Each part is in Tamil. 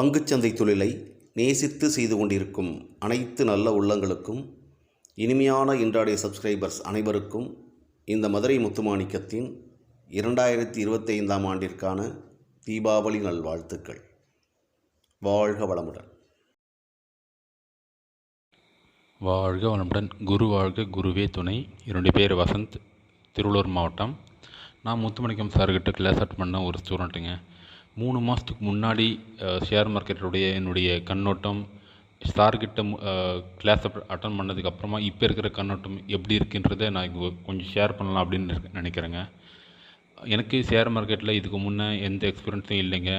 பங்குச்சந்தை தொழிலை நேசித்து செய்து கொண்டிருக்கும் அனைத்து நல்ல உள்ளங்களுக்கும் இனிமையான இன்றாடைய சப்ஸ்கிரைபர்ஸ் அனைவருக்கும் இந்த மதுரை முத்துமாணிக்கத்தின் இரண்டாயிரத்தி இருபத்தைந்தாம் ஆண்டிற்கான தீபாவளி நல்வாழ்த்துக்கள். வாழ்க வளமுடன். வாழ்க வளமுடன். குரு வாழ்க குருவே துணை. என்னுடைய பேர் வசந்த் திருவள்ளூர் மாவட்டம். நான் முத்துமணிக்கம் சார்கிட்ட கிளாஸ் அட் பண்ண ஒரு ஸ்டூடெண்ட்டுங்க மூணு மாதத்துக்கு முன்னாடி ஷேர் மார்க்கெட்டுடைய என்னுடைய கண்ணோட்டம் சார்கிட்ட கிளாஸ் அட்டன் பண்ணதுக்கு அப்புறமா இப்போ இருக்கிற கண்ணோட்டம் எப்படி இருக்குன்றதை நான் கொஞ்சம் ஷேர் பண்ணலாம் அப்படின்னு நினைக்கிறேங்க. எனக்கு ஷேர் மார்க்கெட்டில் இதுக்கு முன்னே எந்த எக்ஸ்பீரியன்ஸும் இல்லைங்க.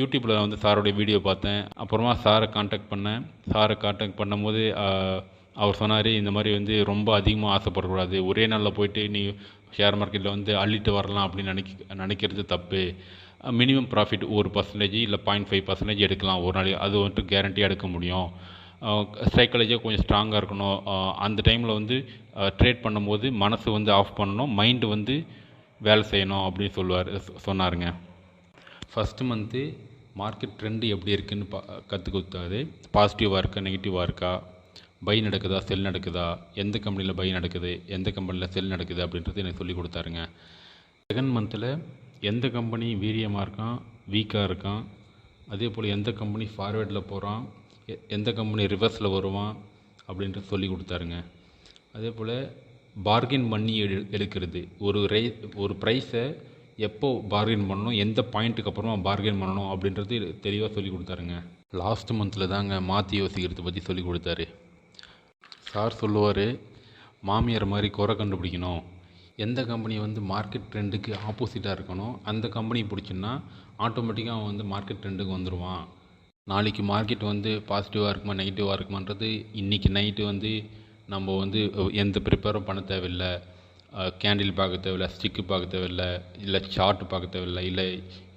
யூடியூப்பில் வந்து சாரோடைய வீடியோ பார்த்தேன். அப்புறமா சாரை காண்டாக்ட் பண்ணேன். சாரை காண்டாக்ட் பண்ணும்போது அவர் சொன்னார் இந்த மாதிரி வந்து ரொம்ப அதிகமாக ஆசைப்படக்கூடாது. ஒரே நாளில் போயிட்டு நீ ஷேர் மார்க்கெட்டில் வந்து அள்ளிட்டு வரலாம் அப்படின்னு நினைக்க நினைக்கிறது தப்பு. மினிமம் ப்ராஃபிட் ஒரு பர்சன்டேஜ் இல்லை பாயிண்ட் ஃபைவ் பர்சன்டேஜ் எடுக்கலாம் ஒரு நாளைக்கு. அது வந்துட்டு கேரண்டியாக எடுக்க முடியும். சைக்காலஜியாக கொஞ்சம் ஸ்ட்ராங்காக இருக்கணும். அந்த டைமில் வந்து ட்ரேட் பண்ணும்போது மனசு வந்து ஆஃப் பண்ணணும். மைண்டு வந்து வேலை செய்யணும் அப்படின்னு சொல்லுவார் சொன்னாருங்க. ஃபஸ்ட்டு மந்த்து மார்க்கெட் ட்ரெண்டு எப்படி இருக்குன்னு பா கற்றுக் கொடுத்தாரு. பாசிட்டிவாக இருக்கா நெகட்டிவாக இருக்கா? பை நடக்குதா செல் நடக்குதா? எந்த கம்பெனியில் பை நடக்குது? எந்த கம்பெனியில் செல் நடக்குது அப்படின்றது எனக்கு சொல்லி கொடுத்தாருங்க. செகண்ட் மந்தில் எந்த கம்பெனி வீரியமாக இருக்கான் வீக்காக இருக்கான் அதே போல் எந்த கம்பெனி ஃபார்வேர்டில் போகிறான் எ- எந்த கம்பெனி ரிவர்ஸில் வருவான் அப்படின்றது சொல்லி கொடுத்தாருங்க. அதே போல் பார்கின் பண்ணி எடு எடுக்கிறது. ஒரு ரை ஒரு ப்ரைஸை எப்போ பார்கெயின் பண்ணணும் எந்த பாயிண்ட்டுக்கு அப்புறமா பார்கெயின் பண்ணணும் அப்படின்றது தெளிவாக சொல்லி கொடுத்தாருங்க. லாஸ்ட் மந்தில் தாங்க மாற்றி யோசிக்கிறத பற்றி சொல்லி கொடுத்தாரு. சார் சொல்லுவார் மாமியார் மாதிரி குறை கண்டுபிடிக்கணும். எந்த கம்பெனி வந்து மார்க்கெட் ட்ரெண்டுக்கு ஆப்போசிட்டாக இருக்கணும்? அந்த கம்பெனி பிடிச்சுன்னா ஆட்டோமேட்டிக்காக அவன் வந்து மார்க்கெட் ட்ரெண்டுக்கு வந்துடுவான் நாளைக்கு மார்க்கெட் வந்து பாசிட்டிவாக இருக்குமா நெகட்டிவாக இருக்குமான்றது இன்றைக்கி நைட்டு வந்து நம்ம வந்து எந்த ப்ரிப்பேரும் பண்ண தேவையில்லை. கேண்டில் பார்க்க தேவையில்ல ஸ்டிக்கு பார்க்க தேவையில்லை இல்லை சார்ட் பார்க்க தேவையில்லை இல்லை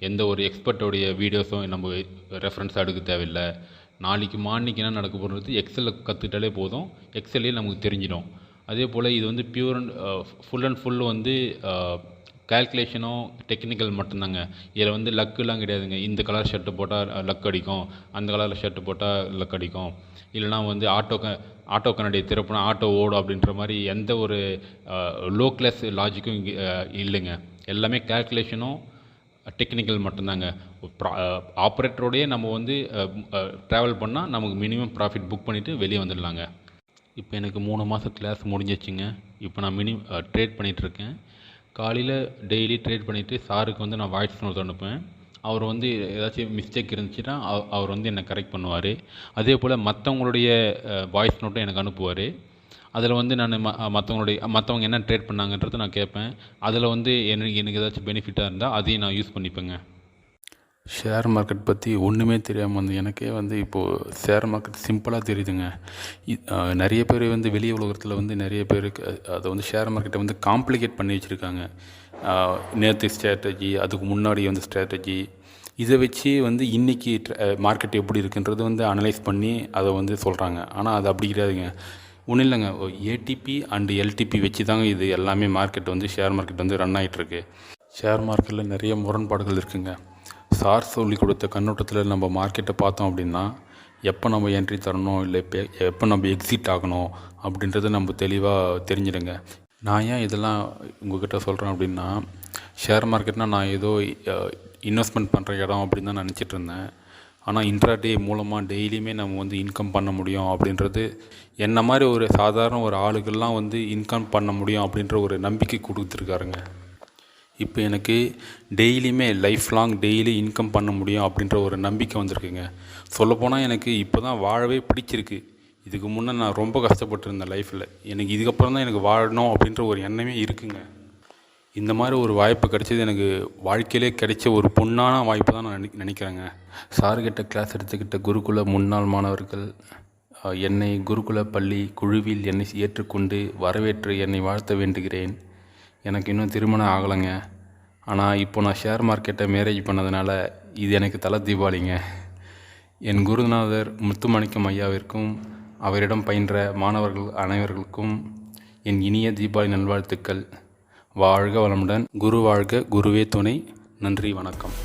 எந்த ஒரு எக்ஸ்பர்ட்டோடைய வீடியோஸும் நம்ம ரெஃபரன்ஸாக எடுக்க தேவையில்லை. நாளைக்கு மார்னிங் என்ன நடக்க போகிறது எக்ஸலில் கற்றுக்கிட்டாலே போதும். எக்ஸல்லே நமக்கு தெரிஞ்சிடும். அதே போல் இது வந்து pure and full and full வந்து uh, கால்குலேஷனும் டெக்னிக்கல் மட்டும்தாங்க. இதில் வந்து லக்குலாம் கிடையாதுங்க. இந்த கலர் ஷர்ட்டு போட்டால் லக் அடிக்கும். அந்த கலரில் ஷர்ட்டு போட்டால் லக் அடிக்கும். இல்லைனா வந்து ஆட்டோ க ஆட்டோ கண்ணாடியை திறப்புனா ஆட்டோ ஓடும் அப்படின்ற மாதிரி எந்த ஒரு லோ கிளாஸ் லாஜிக்கும் இங்கே இல்லைங்க. எல்லாமே கால்குலேஷனும் டெக்னிக்கல் uh, மட்டும்தாங்க. ஆப்ரேட்டரோடையே uh, நம்ம வந்து ட்ராவல் பண்ணால் நமக்கு மினிமம் ப்ராஃபிட் புக் பண்ணிவிட்டு வெளியே வந்துடலாங்க. இப்போ எனக்கு மூணு மாதம் கிளாஸ் முடிஞ்சிச்சுங்க. இப்போ நான் மினி ட்ரேட் பண்ணிகிட்ருக்கேன் காலையில் டெய்லி ட்ரேட் பண்ணிவிட்டு சாருக்கு வந்து நான் வாய்ஸ் நோட் அனுப்புவேன். அவர் வந்து ஏதாச்சும் மிஸ்டேக் இருந்துச்சுன்னா அவர் வந்து என்னை கரெக்ட் பண்ணுவார். அதே போல் மற்றவங்களுடைய வாய்ஸ் நோட்டும் எனக்கு அனுப்புவார். அதில் வந்து நான் ம மற்றவங்களுடைய மற்றவங்க என்ன ட்ரேட் பண்ணாங்கன்றதை நான் கேட்பேன். அதில் வந்து எனக்கு எனக்கு ஏதாச்சும் பெனிஃபிட்டாக இருந்தால் அதையும் நான் யூஸ் பண்ணிப்பேங்க. ஷேர் மார்க்கெட் பற்றி ஒன்றுமே தெரியாமல் வந்து எனக்கே வந்து இப்போது ஷேர் மார்க்கெட் சிம்பிளாக தெரியுதுங்க. நிறைய பேர் வந்து வெளி உலகத்தில் வந்து நிறைய பேருக்கு அதை வந்து ஷேர் மார்க்கெட்டை வந்து காம்ப்ளிகேட் பண்ணி வச்சுருக்காங்க. நேற்று ஸ்ட்ராட்டஜி அதுக்கு முன்னாடி வந்து ஸ்ட்ராட்டஜி இதை வச்சு வந்து இன்றைக்கி மார்க்கெட் எப்படி இருக்குன்றது வந்து அனலைஸ் பண்ணி அதை வந்து சொல்கிறாங்க ஆனால் அது அப்படி கிடையாதுங்க. ஒன்றும் இல்லைங்க. ஏடிபி அண்டு எல்டிபி வச்சு தாங்க இது எல்லாமே மார்க்கெட் வந்து ஷேர் மார்க்கெட் வந்து ரன் ஆகிட்டுருக்கு ஷேர் மார்க்கெட்டில் நிறைய முரண்பாடுகள் இருக்குங்க. சார் சொல்லி கொடுத்த கண்ணோட்டத்தில் நம்ம மார்க்கெட்டை பார்த்தோம் அப்படின்னா எப்போ நம்ம என்ட்ரி தரணும் இல்லை இப்போ எப்போ நம்ம எக்ஸிட் ஆகணும் அப்படின்றத நம்ம தெளிவாக தெரிஞ்சிடுங்க. நான் ஏன் இதெல்லாம் உங்ககிட்ட சொல்கிறேன் அப்படின்னா ஷேர் மார்க்கெட்னால் நான் ஏதோ இன்வெஸ்ட்மெண்ட் பண்ணுற இடம் அப்படின்னு தான் நினச்சிட்டு இருந்தேன். ஆனால் இன்ட்ராடே மூலமாக டெய்லியுமே நம்ம வந்து இன்கம் பண்ண முடியும் அப்படின்றது என்ன மாதிரி ஒரு சாதாரண ஒரு ஆளுகள்லாம் வந்து இன்கம் பண்ண முடியும் அப்படின்ற ஒரு நம்பிக்கை கொடுத்துருக்காருங்க. இப்போ எனக்கு டெய்லியுமே லைஃப் லாங் டெய்லி இன்கம் பண்ண முடியும் அப்படின்ற ஒரு நம்பிக்கை வந்திருக்குங்க. சொல்லப்போனால் எனக்கு இப்போ தான் வாழவே பிடிச்சிருக்கு. இதுக்கு முன்னே நான் ரொம்ப கஷ்டப்பட்டிருந்தேன் லைஃப்பில் எனக்கு இதுக்கப்புறம் தான் எனக்கு வாழணும் அப்படின்ற ஒரு எண்ணமே இருக்குங்க. இந்த மாதிரி ஒரு வாய்ப்பு கிடைச்சது எனக்கு வாழ்க்கையிலே கிடைச்ச ஒரு பொண்ணான வாய்ப்பு தான் நான் நினை நினைக்கிறேங்க. சார்கிட்ட கிளாஸ் எடுத்துக்கிட்ட குருகுல முன்னாள் மாணவர்கள் என்னை குருகுல பள்ளி குழுவில் என்னை ஏற்றுக்கொண்டு வரவேற்று என்னை வாழ்த்த வேண்டுகிறேன். எனக்கு இன்னும் திருமணம் ஆகலைங்க. ஆனால் இப்போ நான் ஷேர் மார்க்கெட்டை மேரேஜ் பண்ணதுனால இது எனக்கு தலை தீபாவளிங்க. என் குருநாதர் முத்துமாணிக்கம் ஐயாவிற்கும் அவரிடம் பயின்ற மாணவர்கள் அனைவர்களுக்கும் என் இனிய தீபாவளி நல்வாழ்த்துக்கள். வாழ்க வளமுடன். குரு வாழ்க குருவே துணை. நன்றி வணக்கம்.